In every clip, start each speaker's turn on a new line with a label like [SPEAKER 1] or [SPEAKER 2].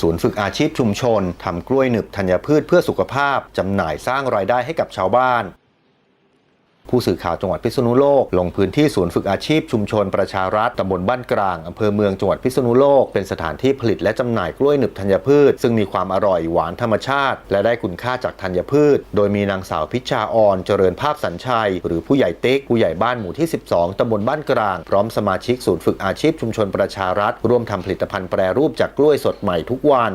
[SPEAKER 1] ศูนย์ฝึกอาชีพชุมชนทำกล้วยหนึบธัญพืชเพื่อสุขภาพจำหน่ายสร้างรายได้ให้กับชาวบ้าน ผู้สื่อข่าวจังหวัดพิษณุโลก ลงพื้นที่ศูนย์ฝึกอาชีพชุมชนประชารัฐตำบลบ้านกลางอำเภอเมืองจังหวัดพิษณุโลก เป็นสถานที่ผลิตและจำหน่ายกล้วยหนึบธัญพืช ซึ่งมีความอร่อยหวานธรรมชาติ และได้คุณค่าจากธัญพืช โดยมีนางสาวพิชาออนเจริญภาพสัญชัย หรือผู้ใหญ่เติ๊กผู้ใหญ่บ้านหมู่ที่ 12ตำบลบ้านกลาง พร้อมสมาชิกศูนย์ฝึกอาชีพชุมชนประชารัฐร่วมทำผลิตภัณฑ์แปรรูปจากกล้วยสดใหม่ทุกวัน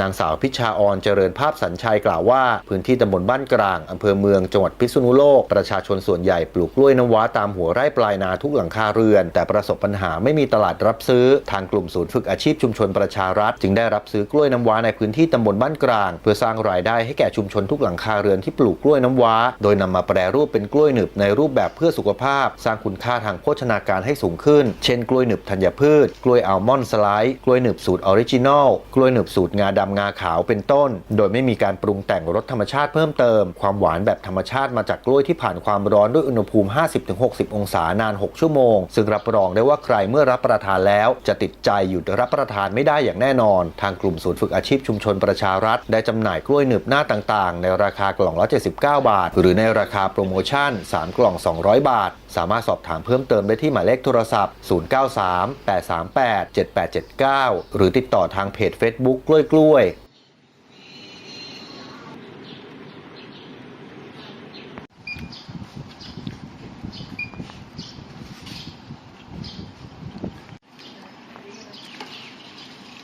[SPEAKER 1] นางสาวพิชาออนเจริญภาพสัญชัยกล่าวว่า พื้นที่ตำบลบ้านกลาง อำเภอเมืองจังหวัดพิษณุโลก ประชาชนส่วนใหญ่ปลูกกล้วยน้ำว้าตามหัวไร่ปลายนาทุกหลังคาเรือน แต่ประสบปัญหาไม่มีตลาดรับซื้อ ทางกลุ่มศูนย์ฝึกอาชีพชุมชนประชารัฐ จึงได้รับซื้อกล้วยน้ำว้าในพื้นที่ตำบลบ้านกลาง เพื่อสร้างรายได้ให้แก่ชุมชนทุกหลังคาเรือนที่ปลูกกล้วยน้ำว้า โดยนำมาแปรรูปเป็นกล้วยหนึบในรูปแบบเพื่อสุขภาพ สร้างคุณค่าทางโภชนาการให้สูงขึ้น เช่น กล้วยหนึบธัญพืช กล้วยอัลมอนด์สไลด์ กล้วยหนึบสูตรออริจินอล กล้วยหนึบสูตรงาดำงาขาวเป็นต้น โดยไม่มีการปรุงแต่งรสธรรมชาติเพิ่มเติม ความหวานแบบธรรมชาติมาจากกล้วยที่ผ่านความร้อนด้วยอุณหภูมิ 50-60 องศานาน 6 ชั่วโมง ซึ่งรับรองได้ว่าใครเมื่อรับประทานแล้ว จะติดใจหยุดรับประทานไม่ได้อย่างแน่นอน ทางกลุ่มศูนย์ฝึกอาชีพชุมชนประชารัฐ ได้จำหน่ายกล้วยหนึบหน้าต่างๆ ในราคากล่องละ79 บาท หรือในราคาโปรโมชั่น 3 กล่อง 200 บาท สามารถสอบถามเพิ่มเติมได้ที่หมายเลขโทรศัพท์ 0938387879 หรือติดต่อทางเพจ Facebook กล้วยกล้วยๆ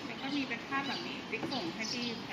[SPEAKER 2] แล้วก็มีเป็นภาพแบบนี้ติ๊กส่งให้พี่ไป